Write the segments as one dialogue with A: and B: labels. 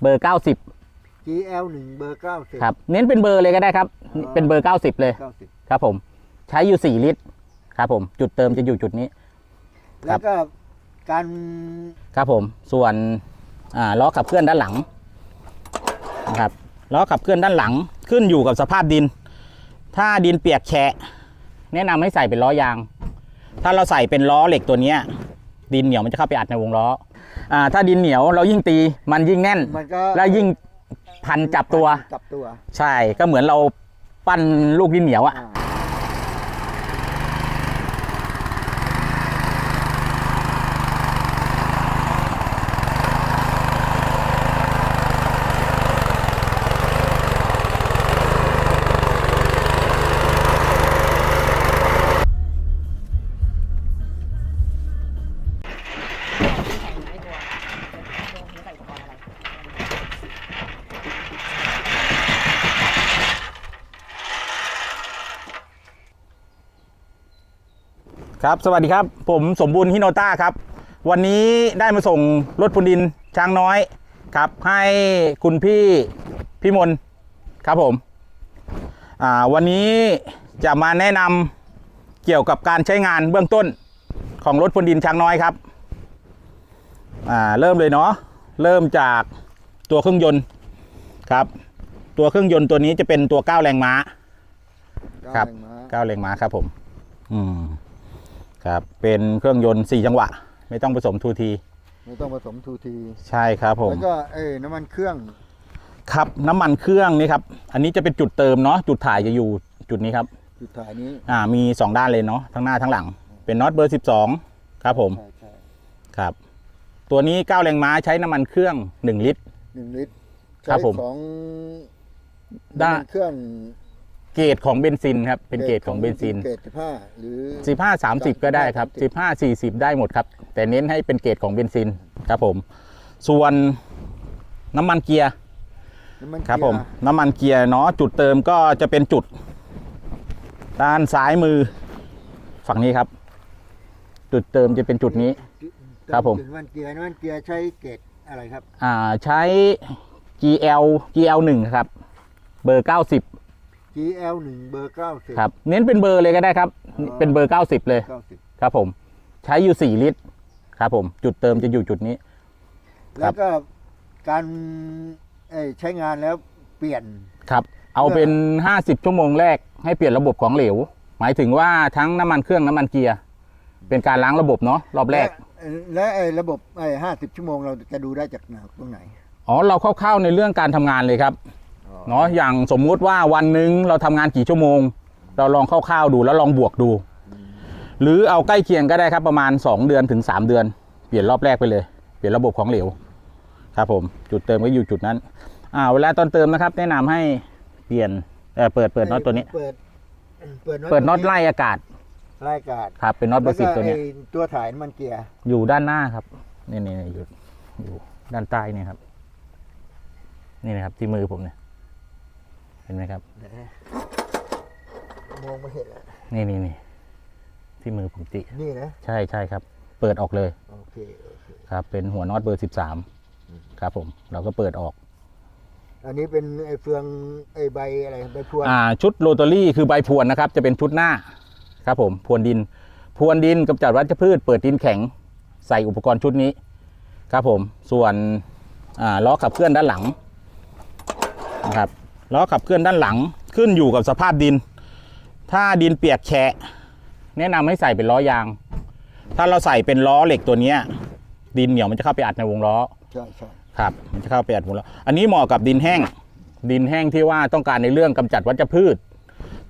A: เบอร์ 90
B: GL หนึ่งเบอร์เก้าสิบ
A: ครับ เน้นเป็นเบอร์เลยก็ได้ครับ
B: อ๋อ
A: เป็นเบอร์ 90 เลย
B: เก้าสิบ
A: ครับผม ใช้อยู่ 4 ลิตร ครับผม จุดเติมจะอยู่จุดนี้
B: แล้วก็การ
A: ครับผม ส่วนอ่าล้อขับเคลื่อนด้านหลังนะครับ ล้อขับเคลื่อนด้านหลัง ขึ้นอยู่กับสภาพดิน ถ้าดินเปียกแฉะ แนะนำให้ใส่เป็นล้อยาง ถ้าเราใส่เป็นล้อเหล็กตัวเนี้ย ดินเหนียวมันจะเข้าไปอัดในวงล้อ อ่าถ้าดินเหนียวเรายิ่งตีมันยิ่งแน่น
B: มันก็
A: และยิ่งพันจับตัว
B: จับตัว
A: ใช่ก็เหมือนเราปั้นลูกดินเหนียวอะ
B: อ่า
A: ครับ สวัสดีครับ ผมสมบูรณ์ฮิโนต้าครับ วันนี้ได้มาส่งรถพุนดินช้างน้อยครับ ให้คุณพี่พี่มนครับผมอ่าวันนี้จะมาแนะนำเกี่ยวกับการใช้งานเบื้องต้นของรถพุนดินช้างน้อยครับอ่าเริ่มเลยเนาะเริ่มจากตัวเครื่องยนต์ครับ ตัวเครื่องยนต์ตัวนี้จะเป็นตัว 9 แรงม้าครับ
B: เก้าแงม้า
A: 9แรงม้าครับผม อืม ครับเป็นเครื่องยนต์ 4 จังหวะ ไม่ต้องผสมทูที
B: ไม่ต้องผสมทูที
A: ใช่ครับผม
B: แล้วก็เอ้ยน้ำมันเครื่อง
A: ครับน้ำมันเครื่องนี่ครับอันนี้จะเป็นจุดเติมเนาะจุดถ่ายจะอยู่จุดนี้ครับ
B: จุดถ่ายนี้
A: อ่ามี 2 ด้านเลยเนาะทั้งหน้าทั้งหลัง เป็นน็อตเบอร์ 12 ครับผม
B: ใช่ใช่
A: ครับ ตัวนี้ 9 แรงม้าใช้น้ำมันเครื่อง 1 ลิตร
B: หนึ่งลิตร
A: ครับผม
B: ใช้ของ
A: ได้
B: น้ำมันเครื่อง
A: เกรดของเบนซินครับเป็นเกรดของเบนซิน
B: เกรดสิบห้าหรือ
A: 15 30 ก็ได้ครับ15 40 ได้หมดครับ แต่เน้นให้เป็นเกรดของเบนซินครับผม ส่วนน้ำมันเกียร์
B: น้ำมัน
A: ครับ
B: เกีย
A: ผมน้ำมันเกียร์เนาะจุดเติมก็จะเป็นจุด ด้านซ้ายมือฝั่งนี้ครับ จุดเติมจะเป็นจุดนี้ ครับผม
B: น้ำมันเกียร์น้ำมันเกียร์ใช้เกรดอะไรครับ
A: อ่าใช้ GL GL 1ครับ เบอร์ 90
B: GL หนึ่งเบอร์เก้าสิบ
A: ครับเน้นเป็นเบอร์เลยก็ได้ครับ
B: อ๋อ
A: เป็นเบอร์90เลย
B: เก้าสิบ
A: ครับ ผม ใช้อยู่4ลิตร ครับ ผมจุดเติมจะอยู่จุดนี้
B: แล้วก็การเอ้ยใช้งานแล้วเปลี่ยน
A: ครับ เอาเป็น 50 ชั่วโมงแรกให้เปลี่ยนระบบของเหลว หมายถึงว่าทั้งน้ำมันเครื่องน้ำมันเกียร์ เป็นการล้างระบบเนาะรอบแรก
B: และและไอ้ระบบไอ้ห้าสิบชั่วโมงเราจะดูได้จากไหนตรงไหน
A: อ๋อ เราเข้าๆในเรื่องการทำงานเลยครับ เนาะอย่างสมมุติว่าวันหนึ่งเราทำงานกี่ชั่วโมง เราลองคร่าวๆดูแล้วลองบวกดู หรือเอาใกล้เคียงก็ได้ครับประมาณ 2 เดือนถึง 3 เดือน เปลี่ยนรอบแรกไปเลย เปลี่ยนระบบของเหลวครับผมจุดเติมก็อยู่จุดนั้นอ่าเวลาตอนเติมนะครับ แนะนำให้เปลี่ยนเออเปิดเปิดน็อตตัวนี้
B: เปิดเปิด
A: เปิดน็อตไล่อากาศ
B: ไล่อากาศ
A: ครับเป็นน็อตเบอร์สิบตัวเนี้ย
B: แล้ก็ไอ้ตัวถ่ายน้ำมันเกียร์
A: อยู่ด้านหน้าครับนี่นี่นี่อยู่อยู่ด้านใต้เนี่ยครับ นี่นะครับที่มือผมเนี่ย เห็นไหมครับ
B: มองไม่เห็นแล้ว
A: นี่นี่นี่ที่มือผมติ
B: นี่นะ
A: ใช่ใช่ครับ เปิดออกเลย
B: โอเคโอเค
A: ครับ เป็นหัวน็อตเบอร์สิบสามครับผม เราก็เปิดออก
B: อันนี้เป็นไอ้เฟืองไอ้ใบอะไรใบพรวน
A: อ่าชุดโรตารี่คือใบพรวนนะครับ จะเป็นชุดหน้าครับผมพรวนดินพรวนดินกำจัดวัชพืช เปิดดินแข็ง ใส่อุปกรณ์ชุดนี้ ครับผมส่วนอ่าล้อขับเคลื่อนด้านหลังนะครับ ล้อขับเคลื่อนด้านหลังขึ้นอยู่กับสภาพดิน ถ้าดินเปียกแฉะแนะนำให้ใส่เป็นล้อยาง ถ้าเราใส่เป็นล้อเหล็กตัวเนี้ย ดินเหนียวมันจะเข้าไปอัดในวงล้อ
B: ใช่ใช่
A: ครับ มันจะเข้าไปอัดหมดแล้วอันนี้เหมาะกับดินแห้ง ดินแห้งที่ว่าต้องการในเรื่องกำจัดวัชพืช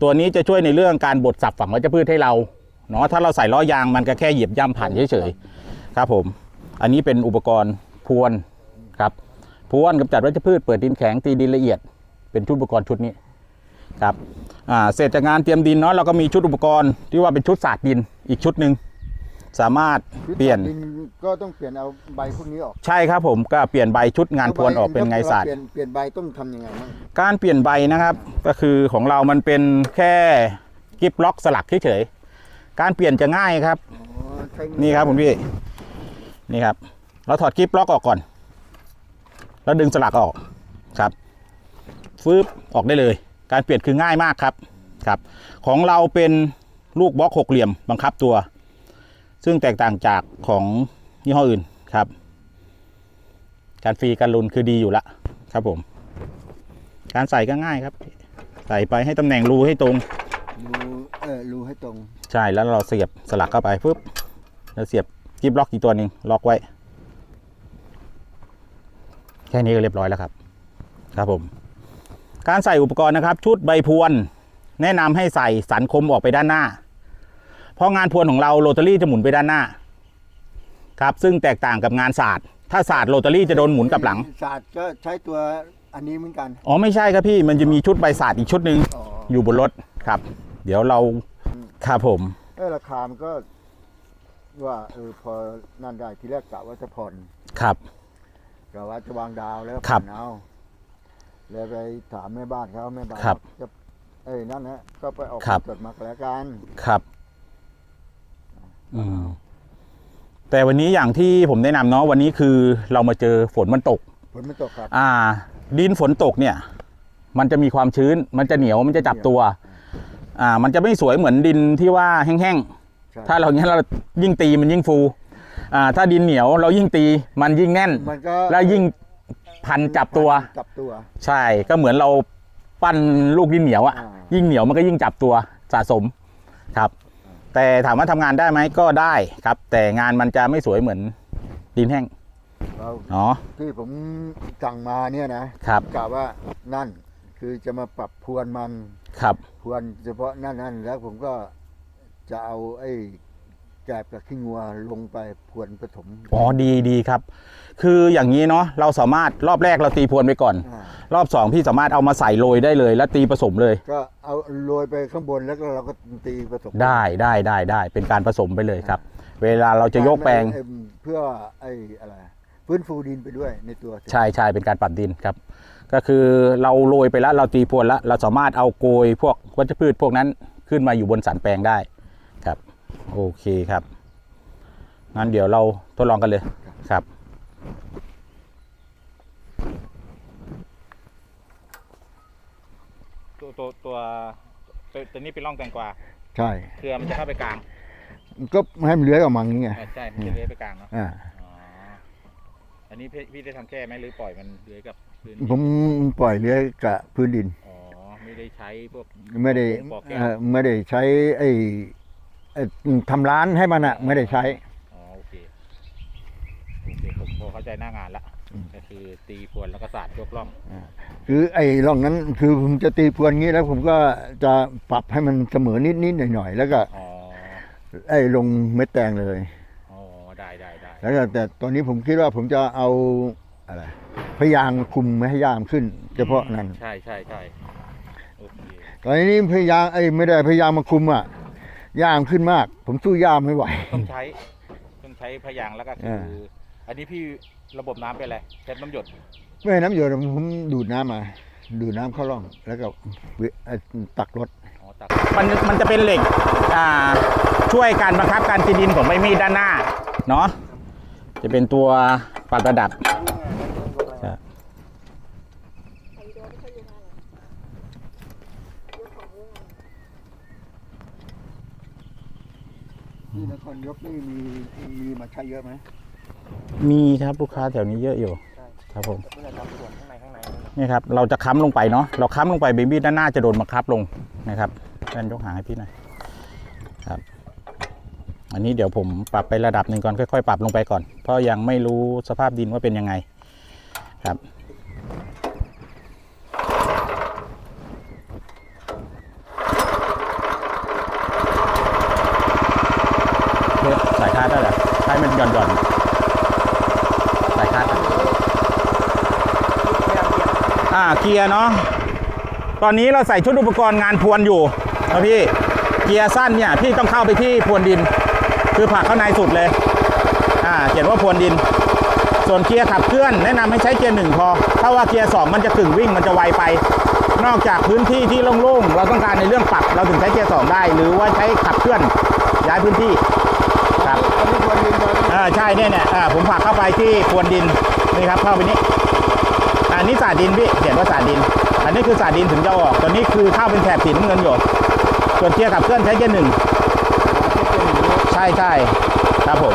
A: ตัวนี้จะช่วยในเรื่องการบดสับฝังวัชพืชให้เราเนาะถ้าเราใส่ล้อยางมันก็แค่เหยียบย่ำผ่านเฉยๆครับผม อันนี้เป็นอุปกรณ์พรวนครับพรวนกำจัดวัชพืชเปิดดินแข็งตีดินละเอียด เป็นชุดอุปกรณ์ชุดนี้ครับอ่าเสร็จจากงานเตรียมดินเนาะเราก็มีชุดอุปกรณ์ที่ว่าเป็นชุดสาดดินอีกชุดหนึ่งสามารถเปลี่ยน
B: ดินก็ต้องเปลี่ยนเอาใบพวกนี้ออก
A: ใช่ครับผมก็เปลี่ยนใบชุดงานพรวนออกเป็นไงศาสตร์
B: เปลี่ยนเปลี่ยนใบต้องทำยังไงบ้าง
A: การเปลี่ยนใบนะครับ ก็คือของเรามันเป็นแค่กิฟล็อกสลักเฉยๆการเปลี่ยนจะง่ายครับ
B: อ๋อใช้
A: นี่ครับคุณพี่นี่ครับ เราถอดกิฟล็อกออกก่อน แล้วดึงสลักออกครับ ฟืบออกได้เลย การเปลี่ยนคือง่ายมากครับครับ ของเราเป็นลูกบล็อกหกเหลี่ยมบังคับตัว ซึ่งแตกต่างจากของยี่ห้ออื่นครับ การฟรีการลุนคือดีอยู่ละครับผม การใส่ก็ง่ายครับ ใส่ไปให้ตำแหน่งรูให้ตรง
B: รูเออรูให้ตรง
A: ใช่แล้วเราเสียบสลักเข้าไปปุ๊บแล้วเสียบกิบล็อกอีกตัวหนึ่งล็อกไว้ แค่นี้ก็เรียบร้อยแล้วครับ ครับผม การใส่อุปกรณ์นะครับ ชุดใบพรวน แนะนำให้ใส่สันคมออกไปด้านหน้า เพราะงานพรวนของเราโรตารี่จะหมุนไปด้านหน้า ครับ ซึ่งแตกต่างกับงานศาสตร์ ถ้าศาสตร์โรตารี่จะโดนหมุนกลับหลัง
B: ศาสตร์ก็ใช้ตัวอันนี้เหมือนกัน
A: อ๋อไม่ใช่ครับพี่มันจะมีชุดใบศาสตร์อีกชุดหนึ่ง
B: อ๋อ
A: อยู่บนรถครับ เดี๋ยวเราครับผม
B: เออราคามันก็ ว่าเออพอนั่นได้ทีแรกกะว่าจะผ่อน
A: ครับ
B: กะว่าจะวางดาวแล้ว
A: ครับ
B: ผ่อนเอา แล้วไปถามแม่บ้านเขาแม่บ้าน
A: ครับ
B: จะเอ้ยนั่นนะก็ไปออก
A: ครับ
B: จดมาก็แล้วกัน
A: ครับ อืม แต่วันนี้อย่างที่ผมแนะนำเนาะวันนี้คือเรามาเจอฝนมันตก
B: ฝนไม่ตกครับ
A: อ่า ดินฝนตกเนี่ย มันจะมีความชื้น มันจะเหนียวมันจะจับตัว อ่า มันจะไม่สวยเหมือนดินที่ว่าแห้ง
B: ใช่
A: ๆถ้าเราเนี้ยเรายิ่งตีมันยิ่งฟู อ่า ถ้าดินเหนียวเรายิ่งตีมันยิ่งแน่น
B: มันก็
A: แล้วยิ่ง พันจับตัว
B: จับตัว
A: ใช่ก็เหมือนเราปั้นลูกดินเหนียวอะ
B: อ่า
A: ยิ่งเหนียวมันก็ยิ่งจับตัวสะสมครับ แต่ถามว่าทำงานได้ไหมก็ได้ครับ แต่งานมันจะไม่สวยเหมือนดินแห้ง
B: เรา
A: เนาะ
B: ที่ผมสั่งมาเนี่ยนะครับกะว่านั่นคือจะมาปรับพรวนมัน
A: ครับ
B: พรวนเฉพาะนั่นนั่นแล้วผมก็จะเอาไอ้ แกบกับขี้งัวลงไปพรวนผสม
A: อ๋อดีดีครับ คืออย่างนี้เนาะเราสามารถรอบแรกเราตีพรวนไปก่อน
B: อ่า ร
A: อบสองพี่สามารถเอามาใส่โรยได้เลย แล้วตีผสมเลย
B: ก็เอาโรยไปข้างบนแล้วก็เราก็ตีผสม
A: ได้ได้ได้ได้เป็นการผสมไปเลยครับ เวลาเราจะยกแปลง
B: เอิ่มเพื่อไอ้อะไรฟื้นฟูดินไปด้วยในตัว
A: ใช่ใช่เป็นการปรับดินครับ ก็คือเราโรยไปแล้วเราตีพรวนแล้ว เราสามารถเอาโกยพวกวัชพืชพวกนั้นขึ้นมาอยู่บนสันแปลงได้ครับ โอเคครับ งั้นเดี๋ยวเราทดลองกันเลยครับตัวตัวตัวตัวนี้เป็นร่องแตงกวา
B: ใช่
A: เครือมันจะเข้าไปกลาง
B: ก็ให้มันเลื้อยออกมาอย่างเงี้ย
A: ใช่มันจะเลื้อยไปกลางเนาะ
B: อ่า
A: อ๋ออันนี้พี่พี่ได้ทำแค่ไหมหรือปล่อยมันเลื้อยกับพื้น
B: ผมปล่อยเลื้อยกับพื้นดิน
A: อ๋อไม่ได้ใช้พวก
B: ไม่ได้
A: บอกแก้ว
B: เอ่อไม่ได้ใช้ไอ้ ไอ้ทำร้านให้มันอะไม่ได้ใช้
A: อ๋อโอเคโอเคผมพอเข้าใจหน้างานละก็คือตีพรวนแล้วก็สาดยกล่อง
B: คือไอ้ร่องนั้นคือผมจะตีพรวนงี้แล้วผมก็จะปรับให้มันเสมอนิดนิดหน่อยหน่อยๆแล้วก็
A: อ๋อ
B: ไอ้ลงเม็ดแตงเลย
A: อ๋อได้ได้ได้
B: แล้วก็แต่ตอนนี้ผมคิดว่าผมจะเอาอะไรพยางคุมไม่ให้ยามขึ้น เฉพาะนั้น
A: ใช่ใช่ใช่โอเค
B: ตอนนี้พยางไอ้ไม่ได้พยายามมาคุมอะ ยามขึ้นมาก ผมสู้ยามไม่ไหว
A: ต้องใช้ต้องใช้พยางค์แล้วก็คือ
B: อ่า
A: อันนี้พี่ระบบน้ำเป็นอะไรใช้น้ำหยด
B: ไม่ให้น้ำหยดผมดูดน้ำมา ดูดน้ำเข้าร่อง แล้วก็เวเอ่อตักรถ
A: อ๋อตักมันมันจะเป็นเหล็กอ่าช่วยการบังคับการตีดินของใบมีดด้านหน้าเนาะจะเป็นตัวปรับระดับ
B: นี่นครยกนี่มีมีมาใช้เยอะไหม
A: มีครับลูกค้าแถวนี้เยอะอยู่ ครับผม
B: เมื่อไหร่ทำส่วนข้างในข้างใน
A: นี่ครับเราจะค้ำลงไปเนาะเราค้ำลงไปเบบี้ด้านหน้าจะโดนบังคับลงนะครับแฟนยกหางให้พี่หน่อยครับ อันนี้เดี๋ยวผมปรับไประดับหนึ่งก่อนค่อยๆ ปรับลงไปก่อน เพราะยังไม่รู้สภาพดินว่าเป็นยังไงครับ เทปสายคาดได้เหรอให้มันหย่อนหย่อนๆสายคาดอะอ่าเกียร์เนาะตอนนี้เราใส่ชุดอุปกรณ์งานพรวนอยู่นะพี่เกียร์สั้นเนี่ยพี่ต้องเข้าไปที่พรวนดิน คือผลักเข้าในสุดเลยอ่าเขียนว่าพรวนดิน ส่วนเกียร์ขับเคลื่อนแนะนำให้ใช้เกียร์หนึ่งพอถ้าว่าเกียร์สองมันจะกึ่งวิ่งมันจะไวไป นอกจากพื้นที่ที่โล่งๆเราต้องการในเรื่องปรับเราถึงใช้เกียร์สองได้ หรือว่าใช้ขับเคลื่อนย้ายพื้นที่ครับ
B: อันนี้ควรดินมา
A: อ่าใช่เนี่ยเนี่ยอ่าผมผลักเข้าไปที่พรวนดินนี่ครับเข้าไปนี้ อันนี้สาดินพี่เขียนว่าสาดิน อันนี้คือสาดินถึงจะเอาออกตอนนี้คือข้าวเป็นแถบสีน้ำเงินอยู่ส่วนเกียร์ขับเคลื่อนใช้เกียร์หนึ่งใช่ใช่ครับผม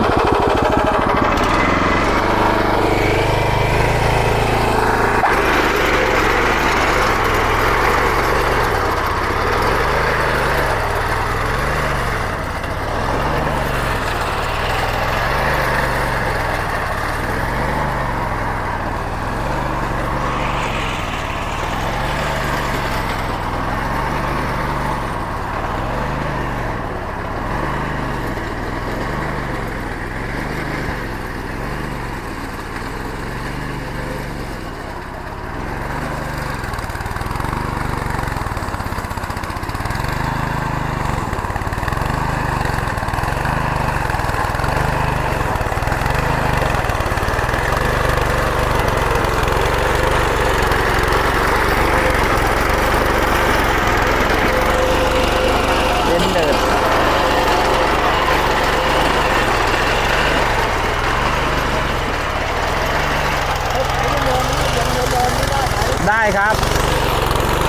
A: ครับ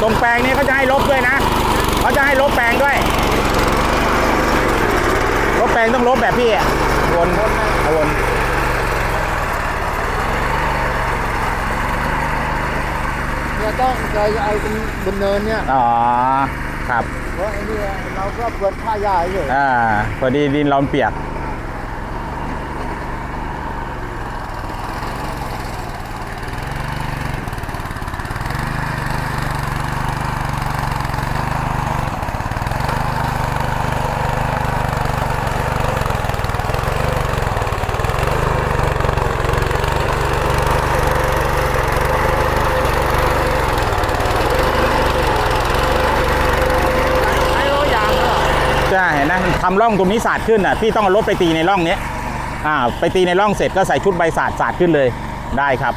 A: ตรงแปลงนี้เขาจะให้ลบด้วยนะเขาจะให้ลบแปลงด้วย ลบแปลงต้องลบแบบพี่อะวนวน
B: เนี่ยต้องใจไอ้ตรงบนเนินเนี่ย
A: อ๋อ ครับ
B: เพราะไอ้นี่เราก็เปิดผ้าหญ้าเฉย
A: อ่า พอดีดินเราเปียก
B: ไอ้โรยางเหรอ
A: ใช่เห็นนะ ทำร่องตรงนี้สาดขึ้นอะพี่ต้องเอารถไปตีในร่องเนี้ยอ่าไปตีในร่องเสร็จก็ใส่ชุดใบสาดสาดขึ้นเลยได้ครับ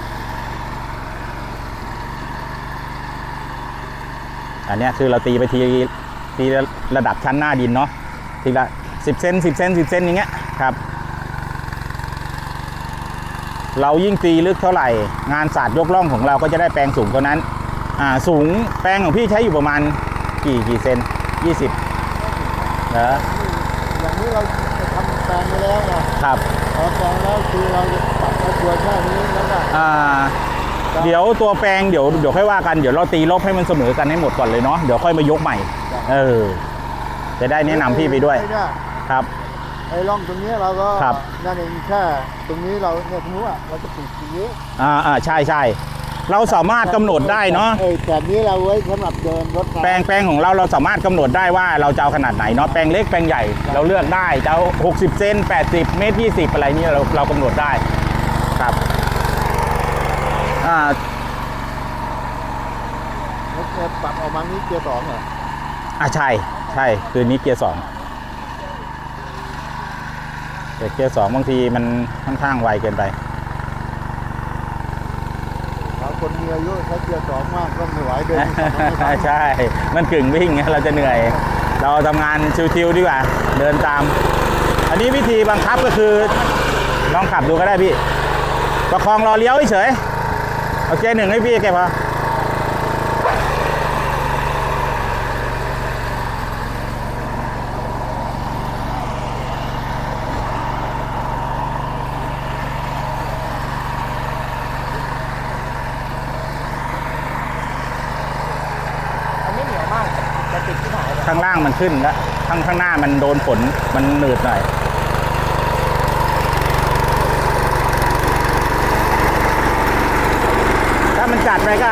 A: อันนี้คือเราตีไปทีทีละระดับชั้นหน้าดินเนาะทีละสิบเซนสิบเซนสิบเซนอย่างเงี้ยครับ เรายิ่งตีลึกเท่าไหร่ งานสาดยกร่องของเราก็จะได้แปลงสูงเท่านั้นอ่าสูงแปลงของพี่ใช้อยู่ประมาณกี่กี่เซนยี่สิบเหรอ
B: อย่างนี้เราจะทำแปลงไปแล้วนะครับพอแปลงแล้วคือเราจะตัดเอาตัวแค่นี้แล้วก็
A: อ่าเดี๋ยวตัวแปลงเดี๋ยวเดี๋ยวค่อยว่ากันเดี๋ยวเราตีลบให้มันเสมอกันให้หมดก่อนเลยเนาะเดี๋ยวค่อยมายกใหม่ เออ จะได้แนะนำพี่ไปด้วย
B: อ้เนี่ย
A: ครับ
B: ไอ้ร่องตรงนี้เราก็
A: ครับ
B: นั่นเองแค่ตรงนี้เราเนี่ยสมมติว่าเราจะปลูกสีนี้
A: อ่าอ่าใช่ใช่ เราสามารถกำหนดได้เนาะ
B: ไอ้แบบนี้เราไว้สำหรับเดินรถน้ำ
A: แปลงแปลงของเราเราสามารถกำหนดได้ว่าเราจะเอาขนาดไหนเนาะแปลงเล็กแปลงใหญ่เราเลือกได้จะเอา60 เซน80 เมตร 20 อะไรนี่เราเรากำหนดได้ครับอ่า
B: แล้วเนี่ยปรับออกมานี้เกียร์สองเหรอ
A: อ่าใช่ใช่คือนี้เกียร์สองแต่เกียร์สองบางทีมันค่อนข้างไวเกินไป
B: บาง คนมีอายุใช้เกียร์สองมากก็ไม่ไหวเดินไม่
A: ใช่ มันกึ่งวิ่งเราจะเหนื่อย เราทำงานชิวๆดีกว่า เดินตาม อันนี้วิธีบังคับก็คือลองขับดูก็ได้พี่ ประคองรอเลี้ยวเฉยๆเอาเกียร์หนึ่งให้พี่แกพอ
B: อันนี้เหนียวมากจะติดที่ไหน
A: ข้างล่างมันขึ้นแล้วข้างข้างหน้ามันโดนฝนมันหนืดหน่อยถ้ามันจัดไปก็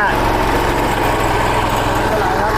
B: เท่าไหร่ครับ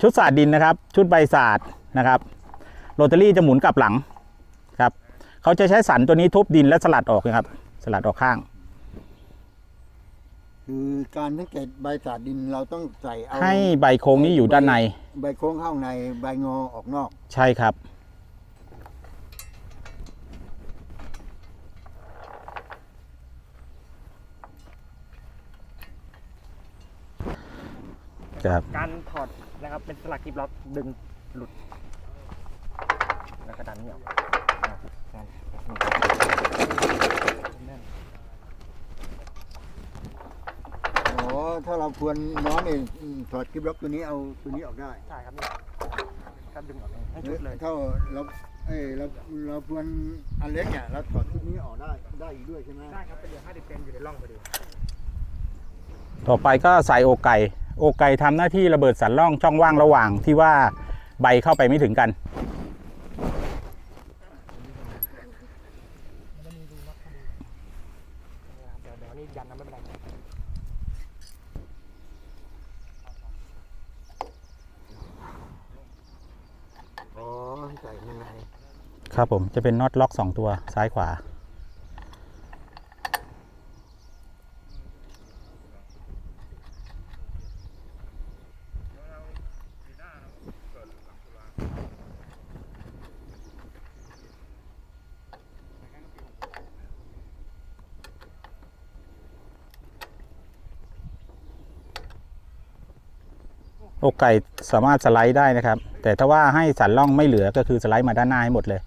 A: ชุดสาดดินนะครับ ชุดใบสาดนะครับโรตารี่จะหมุนกลับหลังครับเขาจะใช้สันตัวนี้ทุบดินและสลัดออกนะครับ สลัดออกข้าง
B: คือการสังเกตใบสาดดินเราต้องใส่เอา
A: ให้ใบโค้งนี้อยู่ด้านใน
B: ใบโค้งเข้าในใบงอออกนอก
A: ใช่ครับ ครับ
C: การถอดนะครับเป็นสลักกิบล็อกดึงหลุด แล้วก็ดันนี่ออกอะนั่นแน่น
B: อ๋อ ถ้าเราควรน้องเองถอดกิบล็อกตัวนี้เอาตัวนี้ออกได้
C: ใช่ครับนี่ก็ดึงออกเองให้ชุดเลย
B: ถ้าเราเอ้ยเราเราควรอันเล็กเนี่ยเราถอดชุดนี้ออกได้ได้อีกด้วยใช่ไหม
C: ได้ครับเป็นเหลือ50เซนอยู่ในร่องพอดี
A: ต่อไปก็ใส่อกไก่ อกไก่ทำหน้าที่ระเบิดสันล่องช่องว่างระหว่างที่ว่าใบเข้าไปไม่ถึงกัน
C: เดี๋ยวเดี๋ยวนี่ยันนะไม่เป็นไร
B: อ๋อใส่ยังไง
A: ครับผมจะเป็นน็อตล็อก 2 ตัวซ้ายขวา อกไก่สามารถสไลด์ได้นะครับ แต่ถ้าว่าให้สันล่องไม่เหลือก็คือสไลด์มาด้านหน้าให้หมดเลย